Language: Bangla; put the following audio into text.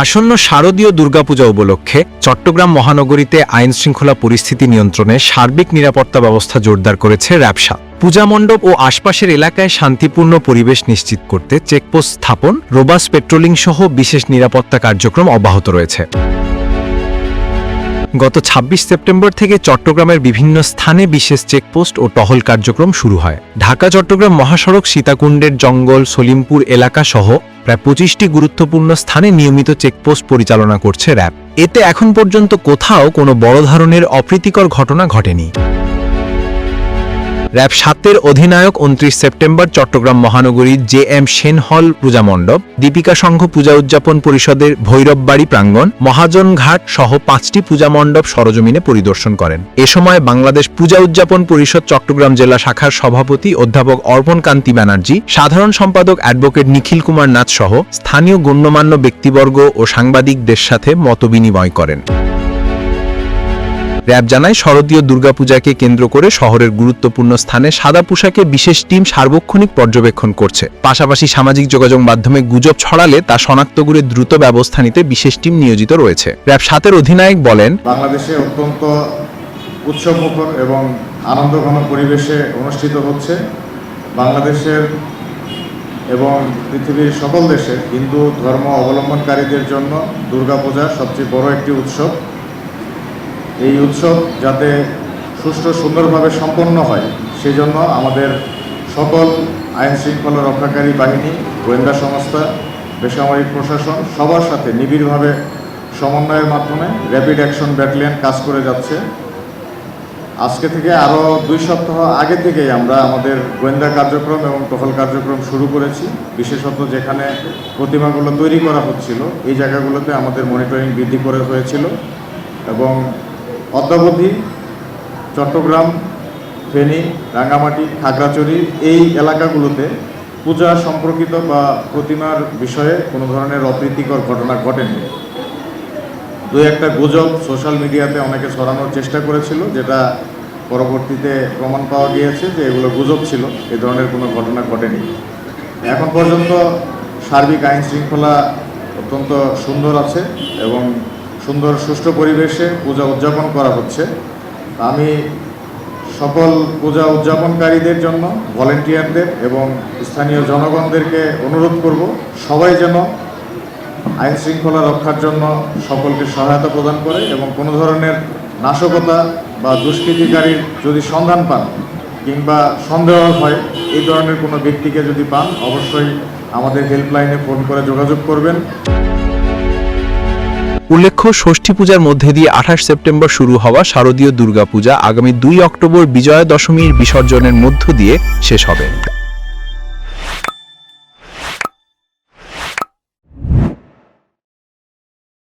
আসন্ন শারদীয় দুর্গাপূজা উপলক্ষে চট্টগ্রাম মহানগরীতে আইন শৃঙ্খলা পরিস্থিতি নিয়ন্ত্রণে সার্বিক নিরাপত্তা ব্যবস্থা জোরদার করেছে র্যাবসা। পূজা মণ্ডপ ও আশপাশের এলাকায় শান্তিপূর্ণ পরিবেশ নিশ্চিত করতে চেকপোস্ট স্থাপন, রোবাস পেট্রোলিং সহ বিশেষ নিরাপত্তা কার্যক্রম অব্যাহত রয়েছে। গত ২৬ সেপ্টেম্বর থেকে চট্টগ্রামের বিভিন্ন স্থানে বিশেষ চেকপোস্ট ও টহল কার্যক্রম শুরু হয়। ঢাকা চট্টগ্রাম মহাসড়ক, সীতাকুণ্ডের জঙ্গল, সলিমপুর এলাকা সহ প্রায় পঁচিশটি গুরুত্বপূর্ণ স্থানে নিয়মিত চেকপোস্ট পরিচালনা করছে র্যাব। এতে এখন পর্যন্ত কোথাও কোনো বড় ধরনের অপ্রীতিকর ঘটনা ঘটেনি। র্যাব সাতের অধিনায়ক উনত্রিশ সেপ্টেম্বর চট্টগ্রাম মহানগরীর জে এম সেন হল পূজা মণ্ডপ, দীপিকা সংঘ পূজা উদযাপন পরিষদের ভৈরববাড়ি প্রাঙ্গণ, মহাজন ঘাট সহ পাঁচটি পূজা মণ্ডপ সরজমিনে পরিদর্শন করেন। এ সময় বাংলাদেশ পূজা উদযাপন পরিষদ চট্টগ্রাম জেলা শাখার সভাপতি অধ্যাপক অর্পণ কান্তি ব্যানার্জি, সাধারণ সম্পাদক অ্যাডভোকেট নিখিল কুমার নাথ সহ স্থানীয় গণ্যমান্য ব্যক্তিবর্গ ও সাংবাদিকদের সাথে মতবিনিময় করেন। র্যাব জানায়, শরদীয় দুর্গাপূজাকে কেন্দ্র করে শহরের গুরুত্বপূর্ণ স্থানে সাদা পোশাকে বিশেষ টিম সার্বক্ষণিক পর্যবেক্ষণ করছে। পাশাপাশি সামাজিক যোগাযোগ মাধ্যমে গুজব ছড়ালে তা শনাক্ত করে দ্রুত ব্যবস্থা নিতে বিশেষ টিম নিয়োজিত রয়েছে। র্যাব সাতের অধিনায়ক বলেন, বাংলাদেশে অত্যন্ত উৎসবমুখর এবং আনন্দঘন পরিবেশে অনুষ্ঠিত হচ্ছে। বাংলাদেশের এবং পৃথিবীর সকল দেশে হিন্দু ধর্ম অবলম্বনকারীদের জন্য দুর্গাপূজা সবচেয়ে বড় একটি উৎসব। এই উৎসব যাতে সুষ্ঠু সুন্দরভাবে সম্পন্ন হয়, সেজন্য আমাদের সকল আইন শৃঙ্খলা রক্ষাকারী বাহিনী, গোয়েন্দা সংস্থা, বেসামরিক প্রশাসন সবার সাথে নিবিড়ভাবে সমন্বয়ের মাধ্যমে র্যাপিড অ্যাকশন ব্যাটালিয়ন কাজ করে যাচ্ছে। আজকে থেকে আরও দুই সপ্তাহ আগে থেকেই আমরা আমাদের গোয়েন্দা কার্যক্রম এবং টহল কার্যক্রম শুরু করেছি। বিশেষত যেখানে প্রতিমাগুলো তৈরি করা হচ্ছিল, এই জায়গাগুলোতে আমাদের মনিটরিং বৃদ্ধি করে হয়েছিল এবং অদ্যাবধি চট্টগ্রাম, ফেনী, রাঙ্গামাটি, খাগড়াছড়ি এই এলাকাগুলোতে পূজা সম্পর্কিত বা প্রতিমার বিষয়ে কোনো ধরনের অপ্রীতিকর ঘটনা ঘটেনি। দু একটা গুজব সোশ্যাল মিডিয়াতে অনেকে ছড়ানোর চেষ্টা করেছিল, যেটা পরবর্তীতে প্রমাণ পাওয়া গিয়েছে যে এগুলো গুজব ছিল, এ ধরনের কোনো ঘটনা ঘটেনি। এখন পর্যন্ত সার্বিক আইন শৃঙ্খলা অত্যন্ত সুন্দর আছে এবং সুন্দর সুষ্ঠু পরিবেশে পূজা উদযাপন করা হচ্ছে। আমি সকল পূজা উদযাপনকারীদের জন্য, ভলেন্টিয়ারদের এবং স্থানীয় জনগণদেরকে অনুরোধ করব, সবাই যেন আইন শৃঙ্খলা রক্ষার জন্য সকলকে সহায়তা প্রদান করে এবং কোনো ধরনের নাশকতা বা দুষ্কৃতিকারীর যদি সন্ধান পান কিংবা সন্দেহ হয়, এই ধরনের কোনো ব্যক্তিকে যদি পান, অবশ্যই আমাদের হেল্পলাইনে ফোন করে যোগাযোগ করবেন। উল্লেখ্য, ষষ্ঠী পূজার মধ্যে দিয়ে আঠাশ সেপ্টেম্বর শুরু হওয়া শারদীয় দুর্গাপূজা আগামী দুই অক্টোবর বিজয়া দশমীর বিসর্জনের মধ্য দিয়ে শেষ হবে।